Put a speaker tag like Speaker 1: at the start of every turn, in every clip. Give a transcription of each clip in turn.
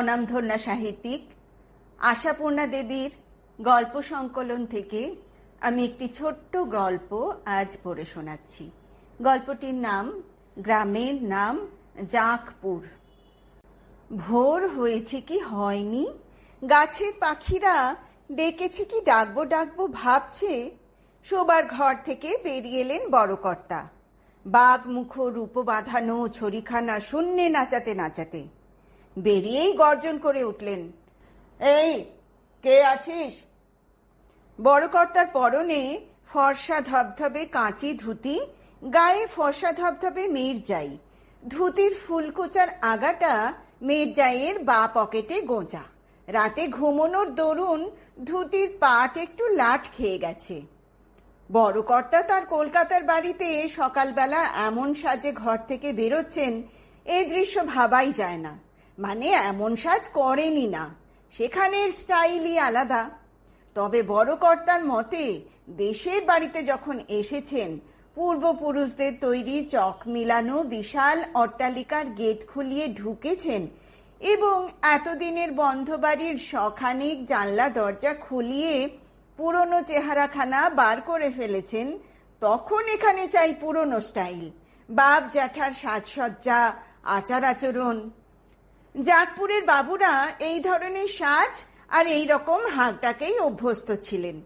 Speaker 1: স্বনামধন্যা সাহিত্যিক, আশাপূর্ণা দেবীর গল্প সংকলন থেকে আমি একটি ছোট্ট গল্প আজ পড়ে শোনাচ্ছি। গল্পটির নাম, গ্রামের নাম জাঁকপুর। ভোর হয়েছে কি হয়নি? গাছের পাখিরা ডেকেছে কি ডাকবো ডাকবো ভাবছে? শোবার ঘর থেকে বেরিয়ে এলেন বড় কর্তা। বাঘ মুখ রূপ বাঁধানো ছড়িখানা শূন্যে নাচাতে নাচাতে। বেরিয়েই গর্জন করে উঠলেন। এই কে আছিস? বড় কর্তার পরনে ফর্সা ধবধবে কাঁচি ধুতি গায়ে ফর্সা ধবধবে মির্জাই। ধুতির ফুলকোচার আগাটা মির্জাইয়ের বা পকেটে গোঁজা। রাতে ঘুমোনোর দরুন ধুতির পাট একটু লাট খেয়ে গেছে। বড় কর্তা তার কলকাতার বাড়িতে সকালবেলা এমন সাজে ঘর থেকে বেরোচ্ছেন এই দৃশ্য ভাবাই যায় না। মানে এমন সাজ করেনি না। সেখানের স্টাইলই আলাদা। তবে বড় কর্তার মতে, দেশের বাড়িতে যখন এসেছেন, পূর্বপুরুষদের তৈরি চক মিলানো বিশাল অট্টালিকার গেট খুলিয়ে ঢুকেছেন এবং এতদিনের বন্ধ বাড়ির শখানিক জানলা দরজা খুলিয়ে পুরনো চেহারাখানা বার করে ফেলেছেন, তখন এখানে চাই পুরনো স্টাইল। বাপ জ্যাঠার সাজসজ্জা, আচার আচরণ জাগপুরের বাবুরা এই ধরনের সাজ আর এই রকম হাঁকটাকেই অভ্যস্ত ছিলেন।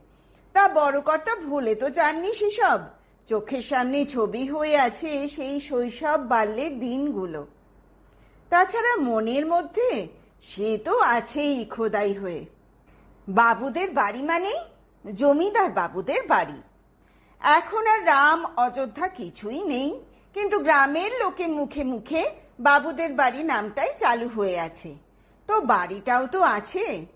Speaker 1: তা বড় কর্তা ভুলে তো যাননি সেসব। চোখের সামনে ছবি হয়ে আছে সেই শৈশব বাল্যের দিনগুলো। তাছাড়া মনের মধ্যে সে তো আছেই খোদাই হয়ে। বাবুদের বাড়ি মানেই জমিদার বাবুদের বাড়ি। এখন আর রাম অযোধ্যা কিছুই নেই, কিন্তু গ্রামের লোকের মুখে মুখে বাবুদের বাড়ি নামটাই চালু হয়ে আছে। তো বাড়িটাও তো আছে।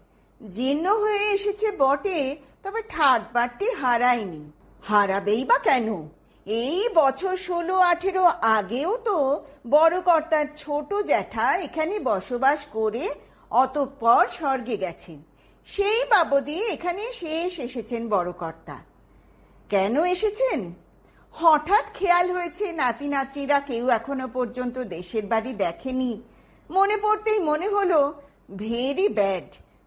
Speaker 1: জীর্ণ হয়ে এসেছে বটে, তবে ঠাট বাটটি হারায়নি। হারাবেই বা কেন? এই বছর ষোলো আঠেরো আগেও তো বড় কর্তার ছোট জ্যাঠা এখানে বসবাস করে অতঃপর স্বর্গে গেছেন। সেই বাবদি এখানে শেষ এসেছেন বড় কর্তা। কেন এসেছেন? হঠাৎ খেয়াল হয়েছে নাতি নাতনিরা কেউ এখনও পর্যন্ত দেশের বাড়ি দেখেনি। মনে পড়তেই মনে হলো, ভেরি ব্যাড।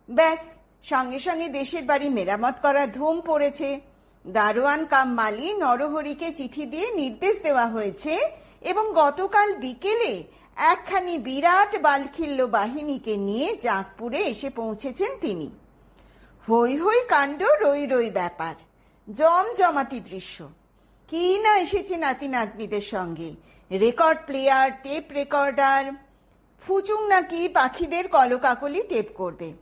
Speaker 1: ব্যাস, সঙ্গে সঙ্গে দেশের বাড়ি মেরামত করার ধুম পড়েছে। দারোয়ান কাম মালি নরহরিকে চিঠি দিয়ে নির্দেশ দেওয়া হয়েছে এবং গতকাল বিকেলে একখানি বিরাট বালখিল্য বাহিনীকে নিয়ে জাঁকপুরে এসে পৌঁছেছেন তিনি। হই হই কাণ্ড, রই রই ব্যাপার। জমজমাটি দৃশ্য। কি না এসেছে নাতি নাতনিদের সঙ্গে? রেকর্ড প্লেয়ার, টেপ রেকর্ডার, ফুচুং নাকি পাখিদের কলকাকলি টেপ করবে?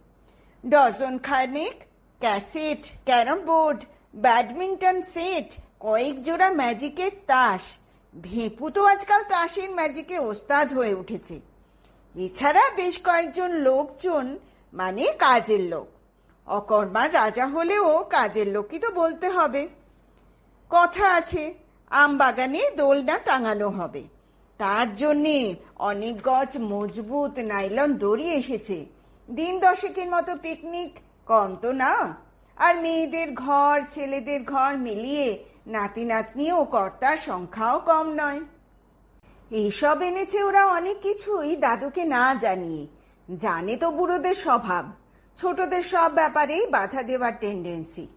Speaker 1: ডজন খানেক, cassette, carrom board, badminton set, কয়েক জোড়া ম্যাজিকের তাস। ভেপু তো আজকাল তাসের ম্যাজিকে ওস্তাদ হয়ে উঠেছে। এছাড়া বেশ কয়েকজন লোকজন মানে কাজের লোক। অকর্মার রাজা হলেও কাজের লোকই তো বলতে হবে। কথা আছে, আম বাগানে দোলনা টাঙানো হবে। তার জন্যে অনেক গজ মজবুত নাইলন দড়ি এসেছে। দিন দশেকের মতো পিকনিক, কম তো না? আর মেয়েদের ঘর, ছেলেদের ঘর মিলিয়ে নাতি নাতনি ও কর্তার সংখ্যাও কম নয়। এইসব এনেছে ওরা অনেক কিছুই দাদুকে না জানিয়ে। জানে তো বুড়োদের স্বভাব। ছোটদের সব ব্যাপারেই বাধা দেওয়ার টেন্ডেন্সি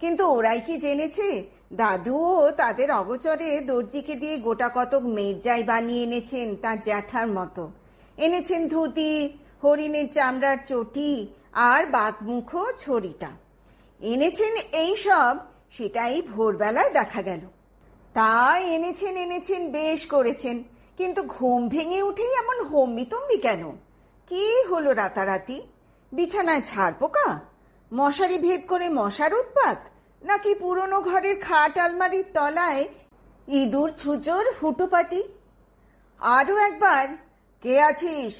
Speaker 1: কিন্তু ওরাই কি জেনেছে? দাদুও তাদের অগচরে দর্জিকে দিয়ে গোটা কতক মেরজাই বানিয়ে এনেছেন তার জ্যাঠার মতো। এনেছেন ধুতি, হরিণের চামড়ার চটি আর বাঘমুখ ছড়িটা। এনেছেন এই সব, সেটাই ভোরবেলায় দেখা গেল। তা এনেছেন এনেছেন, বেশ করেছেন, কিন্তু ঘুম ভেঙে উঠেই এমন হম্বিতম্বি কেন? কি হলো রাতারাতি? বিছানায় ছাড় পোকা? মশারি ভেদ করে মশার উৎপাত? নাকি পুরনো ঘরের খাট আলমারির তলায় ইঁদুর, ছুচোর হুটোপাটি? আরও একবার, কে আছিস?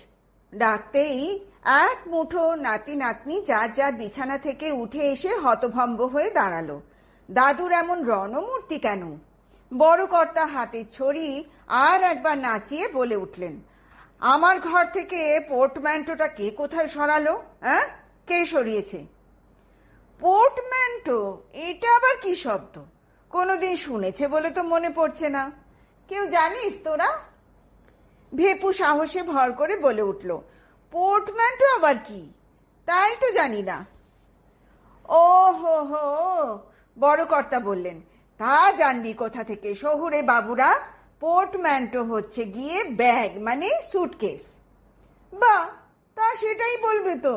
Speaker 1: ডাকতেই এক মুঠো নাতি নাতনি যার যার বিছানা থেকে উঠে এসে হতভম্ব হয়ে দাঁড়াল। দাদুর এমন রণমূর্তি কেন? বড় কর্তা হাতে ছড়ি আর একবার নাচিয়ে বলে উঠলেন, আমার ঘর থেকে পোর্টম্যান্টোটা কে কোথায় সরালো? হ্যাঁ? কে সরিয়েছে? পোর্টম্যান্টো এটা আবার কি শব্দ? কোনোদিন শুনেছে বলে তো মনে পড়ছে না। কেউ জানিস তোরা? ভেপু সাহসে ভর করে বলে উঠল পোর্টম্যান্টো আবার কি? তাই তো জানি না। ও হো। হো বড় কর্তা বললেন, তা জানবি কোথা থেকে? শহুরে বাবুরা পোর্টম্যান্টো হচ্ছে গিয়ে ব্যাগ মানে সুটকেস বা তা সেটাই বলবে তো।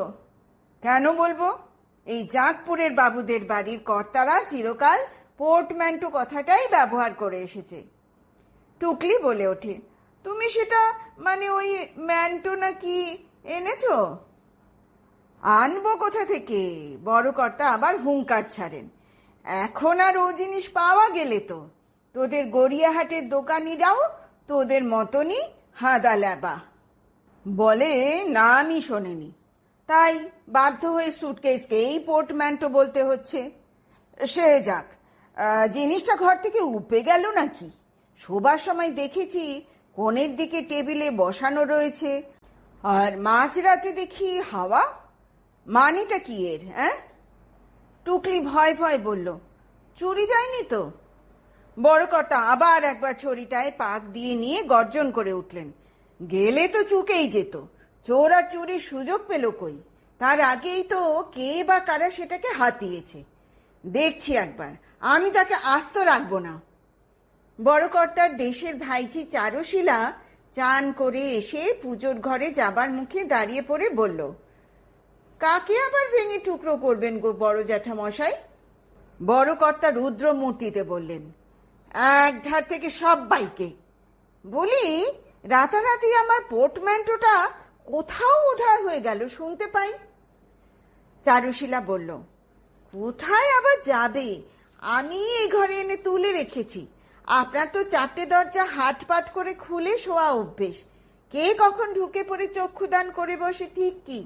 Speaker 1: কেন বলব? এই জাঁকপুরের বাবুদের বাড়ির কর্তারা চিরকাল পোর্টম্যান্টো কথাটাই ব্যবহার করে এসেছে। টুকলি বলে ওঠে, তুমি সেটা মানে ওই ম্যান্টো নাকি এনেছো? আনব কোথা থেকে? বড় কর্তা আবার হুঙ্কার ছাড়েন, এখন আর ও জিনিস পাওয়া গেলে তো। তোদের গড়িয়াহাটের দোকানিরাও তোদের মতনই হাদা ল্যাবা বলে নামই শোনেনি। তাই বাধ্য হয়ে সুটকেসকে এই পোর্টম্যান্টো বলতে হচ্ছে। সে যাক জিনিসটা ঘর থেকে উপে গেল নাকি? শোবার সময় দেখেছি কোণের দিকে টেবিলে বসানো রয়েছে। আর মাঝরাতে দেখি হাওয়া? মানেটা কি এর হ্যাঁ? টুকলি ভয় ভয় বলল, চুরি যায়নি তো? বড় কর্তা আবার একবার ছড়িটায় পাক দিয়ে নিয়ে গর্জন করে উঠলেন, গেলে তো চুকেই যেত। চোর চুরির সুযোগ পেল কই? তার আগেই তো কে বা কারা সেটাকে হাতিয়েছে। দেখছি একবার, আমি তাকে আস্ত রাখব না। বড় কর্তার দেশের ভাইঝি চারুশিলা চান করে এসে পুজোর ঘরে যাবার মুখে দাঁড়িয়ে পড়ে বলল, কাকে আবার ভেঙে টুকরো করবেন গো বড় জ্যাঠামশাই? বড় কর্তা রুদ্র মূর্তিতে বললেন, এক ধার থেকে সবাইকে বলি, রাতারাতি আমার পোর্টম্যান্টোটা কোথাও উধার হয়ে গেল, শুনতে পাই? চারুশীলা বলল, কোথায় আবার যাবে? আমি এই ঘরে এনে তুলে রেখেছি। আপনার তো চারটে দরজা হাট পাট করে খুলে শোয়া অভ্যেস। কে কখন ঢুকে পড়ে চক্ষুদান করে বসে, ঠিক কি?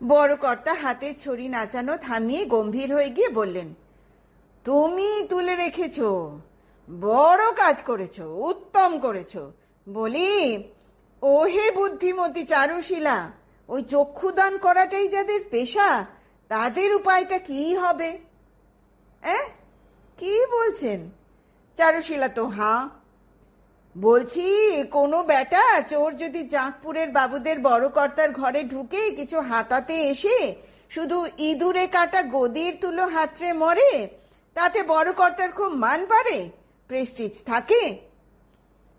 Speaker 1: বড় কর্তা হাতের ছড়ি নাচানো থামিয়ে গম্ভীর হয়ে গিয়ে বললেন, তুমি তুলে রেখেছো, বড় কাজ করেছ, উত্তম করেছ। বলি ও হে বুদ্ধিমতী চারুশীলা, ওই চক্ষুদান করাটাই যাদের পেশা, তাদের উপায়টা কি হবে? এ? কি বলছেন? চারুশীলা তো হাঁ। বলছি, কোনো বেটা চোর যদি জাঁকপুরের বাবুদের বড় কর্তার ঘরে ঢুকে কিছু হাতাতে এসে শুধু ইঁদুরে কাটা গদির তুলো হাতড়ে মরে, তাতে বড় কর্তার খুব মান পারে প্রেস্টিজ থাকে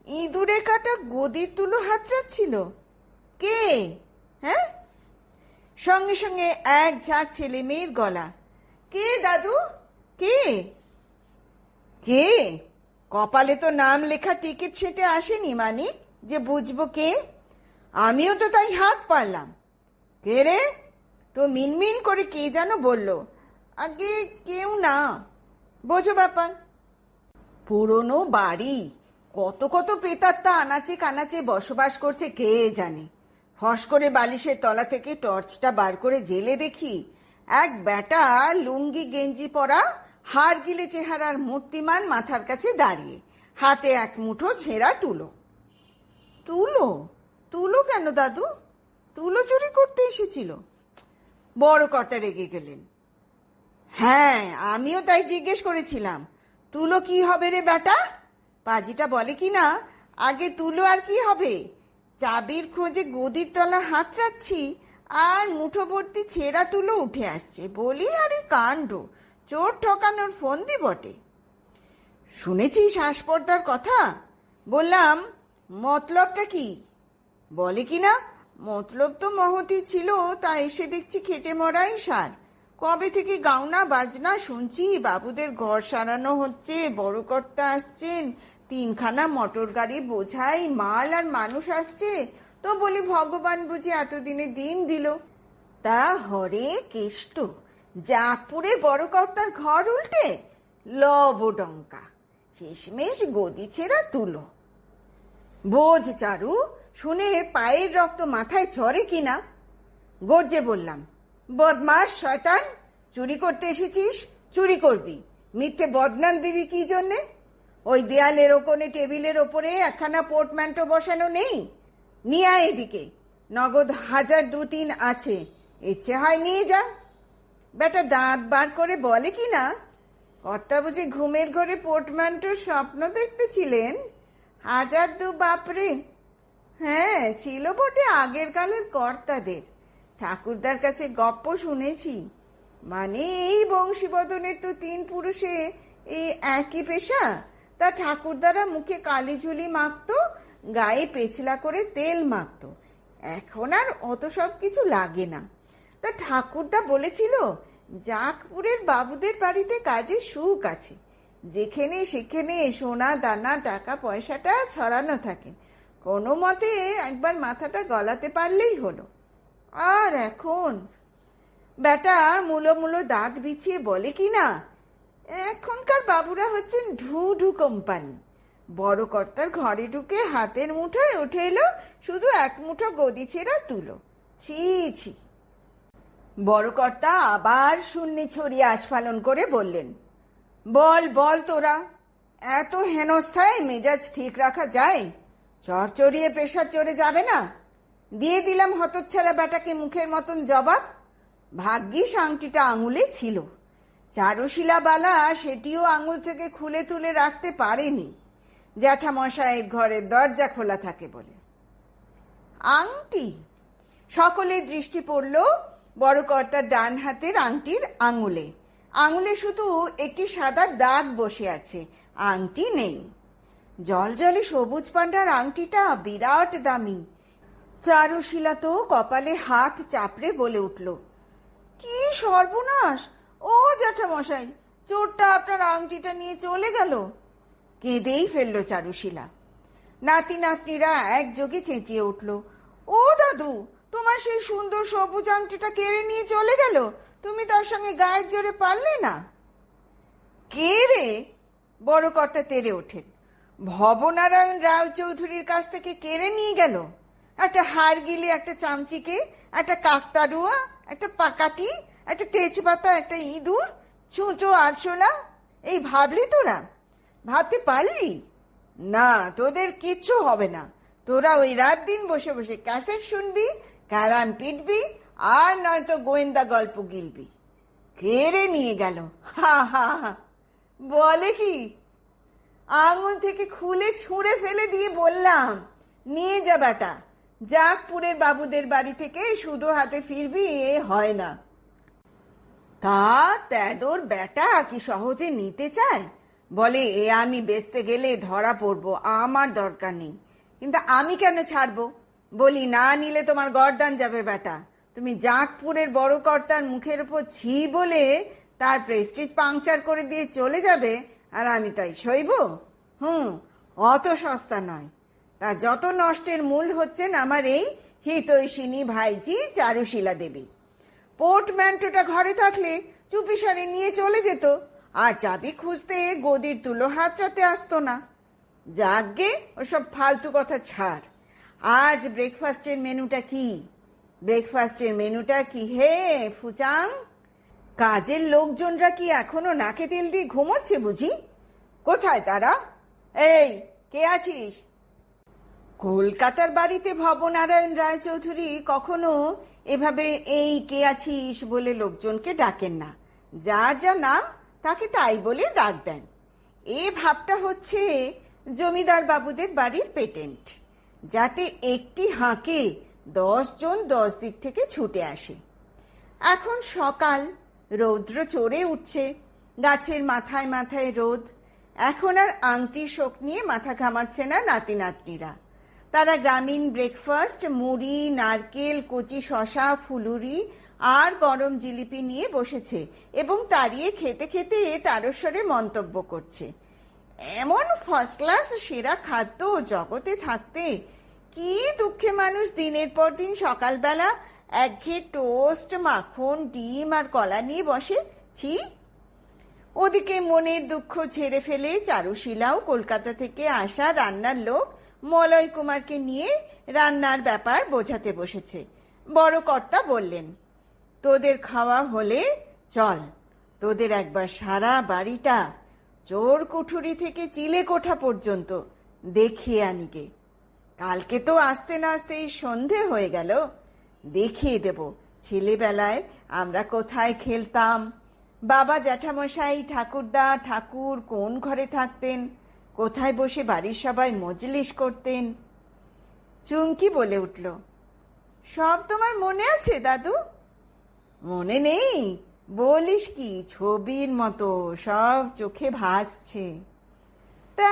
Speaker 1: ইঁদুরে কাটা গদির তুলো হাতড়াচ্ছিল। কে? হ্যাঁ? সঙ্গে সঙ্গে এক ঝাঁক ছেলে মেয়ের গলা। কে দাদু? কে? কে? কপালে তো নাম লেখা টিকিট সেটে আসেনি মানিক, যে বুঝব কে? আমিও তো তাই হাত পারলাম। কে রে? তো মিনমিন করে কে যেন বলল, আগে কেউ না। বোঝো ব্যাপার। পুরনো বাড়ি। কত কত প্রেতাত্মা আনাচে কানাচে বসবাস করছে কে জানে। ফস করে বালিশের তলা থেকে টর্চটা বার করে জেলে দেখি এক বেটা লুঙ্গি গেঞ্জি পরা হাড় গিলে চেহারার মূর্তিমান মাথার কাছে দাঁড়িয়ে, হাতে এক মুঠো ছেঁড়া তুলো। তুলো? তুলো কেন দাদু? তুলো চুরি করতে এসেছিল। বড় কর্তা রেগে গেলেন। হ্যাঁ আমিও তাই জিজ্ঞেস করেছিলাম, তুলো কি হবে রে বেটা পাজিটা বলে কি না আগে তুলো আর কি হবে? চাবির খোঁজে গদির তলা হাত রাখছি, আর মুঠো ভর্তি ছেঁড়া তুলো উঠে আসছে। বলি আরে কাণ্ড, চোর ঠকানোর ফোন ফন্দি বটে। শুনেছিস হাসপর্দার কথা? বললাম, মতলবটা কি? বলে কি না মতলব তো মহতি ছিল, তা এসে দেখছি খেটে মরাই সার। কবে থেকে গাউনা বাজনা শুনছি, বাবুদের ঘর সারানো হচ্ছে, বড় কর্তা আসছেন তিনখানা মোটর গাড়ি বোঝাই মাল আর মানুষ আসছে। তো বলি, ভগবান বুঝি এতদিনে দিন দিল। তা হরে কেষ্ট জাপুরে বড় কর্তার ঘর উল্টে লবডঙ্কা শেষমেশ গদি ছেঁড়া তুলো। বোঝ চারু, শুনে পায়ের রক্ত মাথায় চড়ে কিনা। গর্জে বললাম, বদমাস শয়তান, চুরি করতে এসেছিস, চুরি করবি। মিথ্যে বদনাম দিবি কি জন্যে? ওই দেয়ালের ওকনে, টেবিলের ওপরে একখানা পোর্টম্যান্টো বসানো নেই। নিয়ে আয় এদিকে। নগদ হাজার দু তিন আছে। ইচ্ছে হয় নিয়ে যা। বেটা দাঁত বার করে বলে কি না? কর্তা বুঝি ঘুমের ঘরে পোর্টম্যান্টোর স্বপ্ন দেখতেছিলেন? হাজার দু বাপরে। হ্যাঁ ছিল বটে আগের কালের কর্তাদের। ঠাকুরদার কাছে গপ্প শুনেছি। মানে এই বংশীবদনের তো তিন পুরুষে এই একই পেশা। তা ঠাকুরদারা মুখে কালি ঝুলি মাখতো, গায়ে পেছলা করে তেল মাখতো। এখন আর অত সব কিছু লাগে না। তা ঠাকুরদা বলেছিল জাকপুরের বাবুদের বাড়িতে কাজে সুখ আছে। যেখানে সেখানে সোনা, দানা, টাকা, পয়সাটা ছড়ানো থাকে। কোনো মতে একবার মাথাটা গলাতে পারলেই হলো। আর এখন? বেটা, মুলো মুলো দাঁত বিছিয়ে বলে কি না? এখনকার বাবুরা হচ্ছেন ঢু ঢু কোম্পানি। বড় কর্তার ঘরে ঢুকে হাতের মুঠোয় উঠে এলো, শুধু এক মুঠো গদি ছেঁড়া তুলো। ছি ছি। বড় কর্তা আবার শূন্যে ছড়িয়ে আস্ফালন করে বললেন, বল বল তোরা, এত হেনস্থায় মেজাজ ঠিক রাখা যায়? চড়চড়িয়ে প্রেশার চড়ে যাবে না? দিয়ে দিলাম হতচ্ছাড়া বেটাকে মুখের মতন জবাব। ভাগ্যিস আংটিটা আঙুলে ছিল। চারুশিলা বালা সেটিও আঙুল থেকে খুলে তুলে রাখতে পারেনি। জ্যাঠামশাইয়ের ঘরের দরজা খোলা থাকে বলে। আংটি? সকলের দৃষ্টি পড়ল বড় কর্তার ডান হাতের আংটির আঙুলে। আঙুলে শুধু একটি সাদা দাগ বসে আছে, আংটি নেই। জল জলে সবুজ পান্ডার আংটিটা বিরাট দামি। চারুশিলা তো কপালে হাত চাপড়ে বলে উঠল, কি সর্বনাশ! ও জ্যাঠামশাই, চোরটা আপনার আংটিটা নিয়ে চলে গেল। কেঁদেই ফেলল চারুশিলা। নাতি নাতনিরা একযোগে চেঁচিয়ে উঠল, ও দাদু, তোমার সেই সুন্দর সবুজ আংটিটা কেড়ে নিয়ে চলে গেল? তুমি তার সঙ্গে গায়ের জোরে পারলে না? কে রে? বড় কর্তা তেরে ওঠেন। ভবনারায়ণ রাও চৌধুরীর কাছ থেকে কেড়ে নিয়ে গেল? একটা হাড় গিলে একটা চামচিকে, একটা কাকতাড়ুয়া, একটা পাকাটি একটা তেজপাতা, একটা ইঁদুর চুঁচো আরশোলা, এই ভাবলি তোরা ভাবতে পারলি? না, তোদের কিচ্ছু হবে না। তোরা ওই রাত দিন বসে বসে ক্যাসেট শুনবি, ক্যারাম পিটবি, আর নয়তো গোয়েন্দা গল্প গিলবি। কেড়ে নিয়ে গেল। হা হা হা। বলে কি? আঙুল থেকে খুলে ছুঁড়ে ফেলে দিয়ে বললাম, নিয়ে যা বেটা জাকপুরের বাবুদের বাড়ি থেকে শুধু হাতে ফিরবি, এ হয় না। তা, তেদোর বেটা কি সহজে নিতে চায়? বলে, এ আমি বেচতে গেলে ধরা পড়ব, আমার দরকার নেই। কিন্তু আমি কেন ছাড়বো? বলি, না নিলে তোমার গরদান যাবে বেটা। তুমি জাঁকপুরের বড় কর্তার মুখের উপর ছি বলে তার প্রেস্টিজ পাংচার করে দিয়ে চলে যাবে, আর আমি তাই সইব? হুম, অত সস্তা নয়। তা যত নষ্টের মূল হচ্ছেন আমার এই হিতৈষিনী ভাইজি চারুশীলা দেবী। পোর্টম্যান্টোটা ঘরে থাকলে চুপিসারে নিয়ে চলে যেত, আর চাবি খুঁজতে গদির তুলো হাতটাতে আসতো না। যাকগে ওসব ফালতু কথা ছাড়। আজ ব্রেকফাস্টের মেনুটা কি? ব্রেকফাস্টের মেনুটা কি হে, ফুচাং? কাজের লোকজনরা কি এখনও নাকে তেল দিয়ে ঘুমোচ্ছে বুঝি? কোথায় তারা? এই, কে আছিস? কলকাতার বাড়িতে ভবনারায়ণ রায়চৌধুরী কখনো এভাবে এই কে আছিস বলে লোকজনকে ডাকেন না। যার যা নাম, তাকে তাই বলে ডাক দেন। এ ভাবটা হচ্ছে জমিদার বাবুদের বাড়ির পেটেন্ট, যাতে একটি হাঁকে দশ জন দশ দিক থেকে ছুটে আসে। এখন সকাল, রৌদ্র চড়ে উঠছে, গাছের মাথায় মাথায় রোদ। এখন আর আংটি শোক নিয়ে মাথা ঘামাচ্ছে না নাতি নাতনিরা তারা গ্রামীণ ব্রেকফাস্ট মুড়ি, নারকেল, কচি শশা ফুলুরি আর গরম জিলিপি নিয়ে বসেছে এবং তাড়িয়ে খেতে খেতে তারস্বরে মন্তব্য করছে। এমন ফার্স্ট ক্লাস সেরা খাদ্য জগতে থাকতে কি দুঃখে মানুষ দিনের পর দিন সকালবেলা একঘেয়ে টোস্ট মাখন, ডিম আর কলা নিয়ে বসে? ছি। ওদিকে মনের দুঃখ ছেড়ে ফেলে চারুশিলাও কলকাতা থেকে আসা রান্নার লোক মলয় কুমারকে নিয়ে রান্নার ব্যাপার বোঝাতে বসেছে। বড় কর্তা বললেন, তোদের খাওয়া হলে চল, তোদের একবার সারা বাড়িটা চোর কুঠুরি থেকে চিলে কোঠা পর্যন্ত দেখিয়ে আনিগে কালকে তো আসতে না আসতেই সন্ধে হয়ে গেল, দেখিয়ে দেব। ছেলেবেলায় আমরা কোথায় খেলতাম? বাবা জ্যাঠামশাই ঠাকুরদা ঠাকুর কোন ঘরে থাকতেন? কোথায় বসে বাড়ির সবাই মজলিস করতেন? চুমকি বলে উঠল, সব তোমার মনে আছে দাদু? মনে নেই? বলিস কি, ছবির মতো, সব চোখে ভাসছে। তা,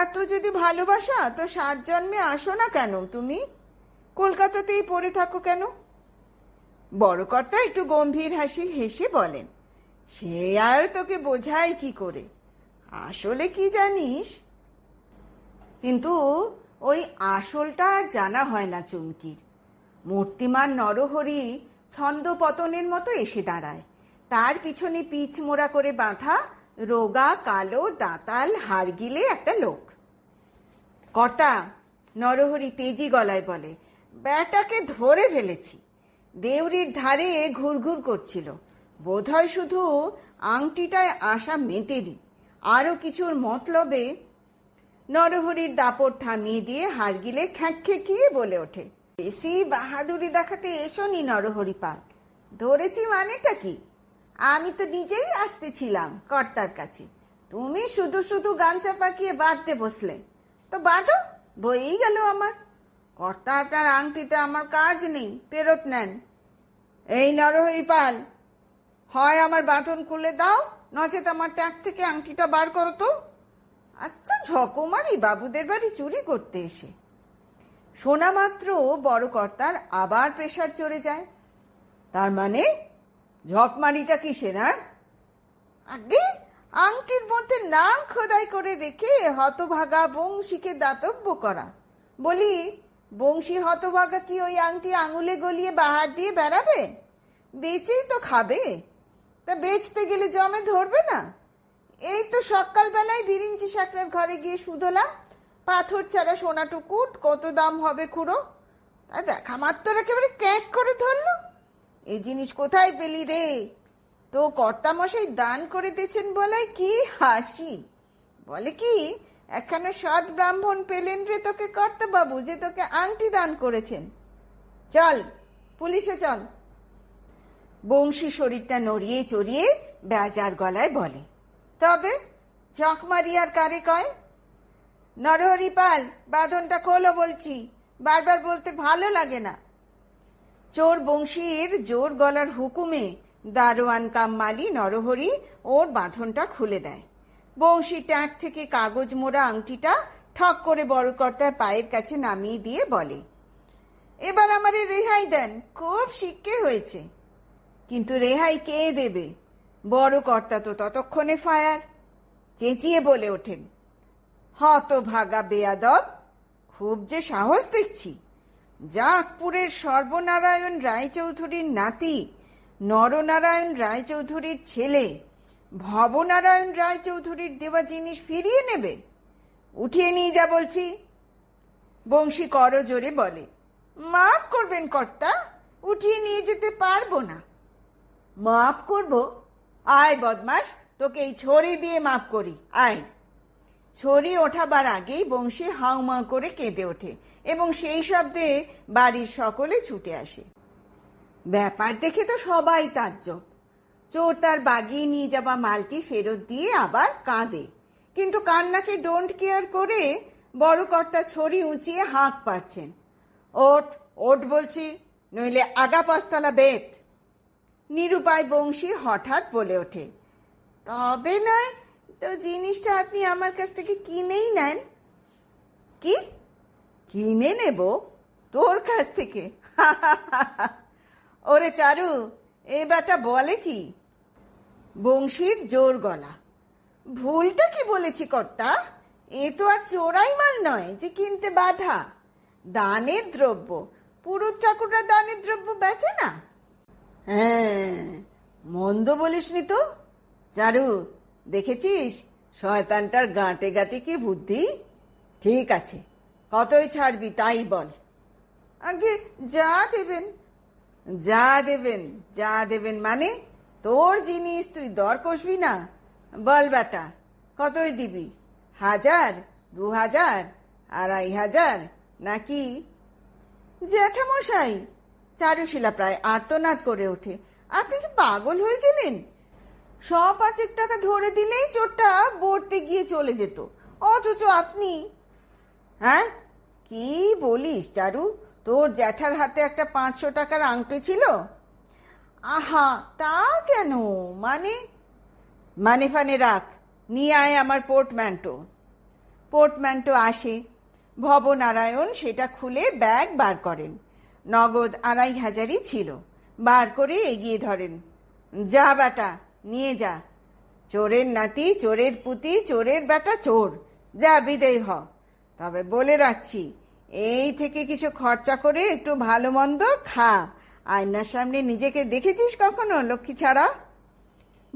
Speaker 1: এত যদি ভালোবাসা, তো সাত জন্মে আসো না কেন তুমি? কলকাতাতেই পড়ে থাকো কেন? বড় কর্তা একটু গম্ভীর হাসি হেসে বলেন, সে আর তোকে বোঝায় কি করে? আসলে কি জানিস? কিন্তু ওই আসলটা আর জানা হয় না চুমকির। মূর্তিমান নরহরি ছন্দ পতনের মতো এসে দাঁড়ায়। তার পিছনে পিচ মোড়া করে বাঁধা রোগা, কালো, দাঁতাল, হারগিলে একটা লোক। কর্তা, নরহরি তেজি গলায় বলে, ব্যাটাকে ধরে ফেলেছি। দেউরির ধারে ঘুরঘুর করছিল। বোধহয় শুধু আংটিটায় আশা মেটেনি। আরও কিছুর মতলবে নরহরির দাপট থামিয়ে দিয়ে হারগিলে খ্যাঁক খেকিয়ে বলে ওঠে, বেশি বাহাদুরি দেখাতে এসো নি নরহরি পাল। ধরেছি মানেটা কি? আমি তো নিজেই আসতেছিলাম কর্তার কাছে। তুমি শুধু শুধু গামছা পাকিয়ে বাঁধতে বসলে। তো বাঁধো বইই গেল আমার। কর্তা আপনার আংটিতে আমার কাজ নেই, ফেরত নেন। এই নরহরি পাল, হয় আমার বাঁধন খুলে দাও নচেত আমার ট্যাগ থেকে আংটিটা বার করো তো। আচ্ছা ঝকমারি বাবুদের বাড়ি চুরি করতে এসে। শোনা মাত্র বড় কর্তার আবার প্রেশার চড়ে যায়। তার মানে ঝকমারিটা কিসের হ্যাঁ? আগে আংটির মধ্যে নাম খোদাই করে রেখে হতভাগা বংশীকে দাতব্য করা। বলি, বংশী হতভাগা কি ওই আংটি আঙুলে গলিয়ে বাহার দিয়ে বেড়াবে? বেচেই তো খাবে। তা বেচতে গেলে জমে ধরবে না? এই তো সকালবেলায় বিরিঞ্চি শাকরার ঘরে গিয়ে শুধলাম পাথর ছাড়া সোনা টুকুট, কত দাম হবে খুঁড়ো? দেখা মাত্র একেবারে ক্যাক করে ধরলো। এই জিনিস কোথায় পেলি রে? তো কর্তামশাই দান করে দিয়েছেন বলাই কি হাসি? বলে কি, একখানা সৎ ব্রাহ্মণ পেলেন রে তোকে কর্তা বাবু যে তোকে আংটি দান করেছেন। চল, পুলিশে চল। বংশী শরীরটা নড়িয়ে চড়িয়ে বেজার গলায় বলে, তবে চকমারি আর কারে কয়? নরহরি পাল, বাঁধনটা খোলো বলছি, বারবার বলতে ভালো লাগে না। চোর বংশীর জোর গলার হুকুমে দারোয়ান কাম মালি নরহরি ওর বাঁধনটা খুলে দেয়। বংশী ট্যাঁক থেকে কাগজ মোড়া আংটিটা ঠক করে বড় কর্তার পায়ের কাছে নামিয়ে দিয়ে বলে, এবার আমারে রেহাই দেন, খুব শিক্ষে হয়েছে। কিন্তু রেহাই কে দেবে? বড় কর্তা তো ততক্ষণে ফায়ার। চেঁচিয়ে বলে ওঠেন হত ভাগা বেয়াদব, খুব যে সাহস দেখছি। জাগপুরের সর্বনারায়ণ রায়চৌধুরীর নাতি, নরনারায়ণ রায়চৌধুরীর ছেলে, ভবনারায়ণ রায়চৌধুরীর দেওয়া জিনিস ফিরিয়ে নেবে? উঠিয়ে নিয়ে যা বলছি। বংশী করজোরে বলে, মাফ করবেন কর্তা, উঠিয়ে নিয়ে যেতে পারব না। মাফ করব? আয় বদমাস তোকে এই ছড়ি দিয়ে মাফ করি, আয়। ছড়ি ওঠাবার আগেই বংশী হাউমা করে কেঁদে ওঠে এবং সেই শব্দে বাড়ির সকলে ছুটে আসে। ব্যাপার দেখে তো সবাই তাজ্জব। চোর তার বাগিয়ে নিয়ে যাওয়া মালটি ফেরত দিয়ে আবার কাঁদে। কিন্তু কান্নাকে ডোন্ট কেয়ার করে বড় কর্তা ছড়ি উঁচিয়ে হাঁক পারছেন ওঠ ওঠ বলছি, নইলে আগা পাঁচতলা বেত। নিরুপায় বংশী হঠাৎ বলে ওঠে। তবে নয়, তো জিনিসটা আপনি আমার কাছ থেকে কিনেই নেন। কি? কিনে নেব তোর কাছ থেকে? ওরে চারু, এ বেটা বলে কি? বংশীর জোর গলা। ভুলটা কি বলেছি কর্তা? এ তো আর চোরাই মাল নয় যে কিনতে বাধা। দানের দ্রব্য, পুরুষ ঠাকুররা দানের দ্রব্য বেচে না? হ্যাঁ মন্দ বলিসনি তো। চারু, দেখেছিস? শয়তানটার গাঁটে গাঁটে কি বুদ্ধি? ঠিক আছে, কতই ছাড়বি তাই বল। আগে যা দেবেন যা দেবেন যা দেবেন মানে তোর জিনিস তুই দর কষবি না। বল বেটা, কতই দিবি? হাজার, দু হাজার, আড়াই হাজার, নাকি? জ্যাঠামশাই চারুশিলা প্রায় আর্তনাদ করে ওঠে। আপনি কি পাগল হয়ে গেলেন? শ পাঁচেক টাকা ধরে দিলেই চোরটা বলতে গিয়ে চলে যেত। অথচ আপনি হ্যাঁ? কি বলিস চারু? তোর জ্যাঠার হাতে একটা পাঁচশো টাকার আংটি ছিল? আহা, তা কেন? মানে? মানে ফানে রাখ, নিয়ে আয় আমার পোর্টম্যান্টো। পোর্টম্যান্টো আসে। ভবনারায়ণ সেটা খুলে ব্যাগ বার করেন। নগদ আড়াই হাজারই ছিল। বার করে এগিয়ে ধরেন। যা বেটা, নিয়ে যা। চোরের নাতি, চোরের পুতি, চোরের বেটা চোর। যা বিদেয় হ। তবে বলে রাখছি, এই থেকে কিছু খরচা করে একটু ভালো মন্দ খা। আয়নার সামনে নিজেকে দেখেছিস কখনো, লক্ষ্মী ছাড়া?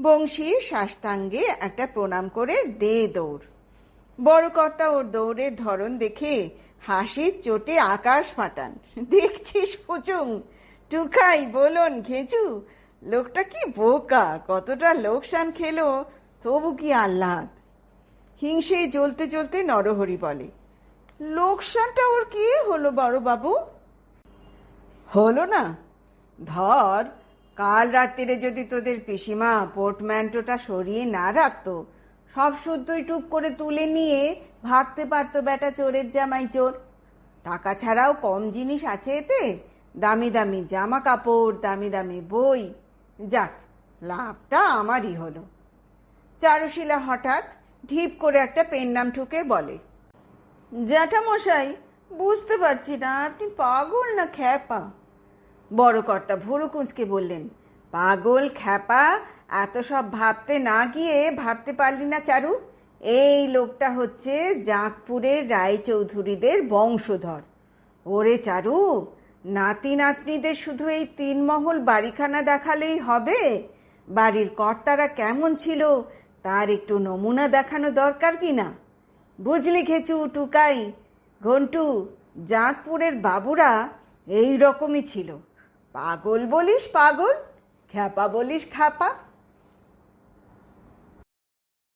Speaker 1: বংশী সাষ্টাঙ্গে একটা প্রণাম করে দে দৌড়। বড় কর্তা ওর দৌড়ের ধরন দেখে হাসির চোটে আকাশ ফাটান। দেখছিস পুচুং টুকাই বলুন খেচু লোকটা কি বোকা? কতটা লোকসান খেলো, তবু কি আহ্লাদ? হিংসে জ্বলতে জ্বলতে নরহরি বলে, লোকসানটা ওর কি হলো বড় বাবু? হলো না। ধর, কাল রাত্রিরে যদি তোদের পিসিমা পোর্টম্যান্টোটা সরিয়ে না রাখতো, সব শুদ্ধই টুক করে তুলে নিয়ে ভাগতে পারতো বেটা চোরের জামাই চোর। টাকা ছাড়াও কম জিনিস আছে এতে। দামি দামি জামা কাপড় দামি দামি বই। যাক, লাভটা আমারই হলো। চারুশিলা হঠাৎ ঢিপ করে একটা পেন নাম ঠুকে বলে, জ্যাঠামশাই, বুঝতে পারছি না, আপনি পাগল না খ্যাপা? বড় কর্তা ভুরু কুঁচকে বললেন, পাগল খ্যাপা? এত সব ভাবতে না গিয়ে ভাবতে পারলি না চারু? এই লোকটা হচ্ছে জাঁকপুরের রায়চৌধুরীদের বংশধর। ওরে চারু, নাতি নাতনিদের শুধু এই তিনমহল বাড়িখানা দেখালেই হবে? বাড়ির কর্তারা কেমন ছিল, তার একটু নমুনা দেখানো দরকার কি না বুঝলি খেচু টুকাই, ঘন্টু জাঁকপুরের বাবুরা এই রকমই ছিল। পাগল বলিস পাগল, খ্যাপা বলিস খ্যাপা।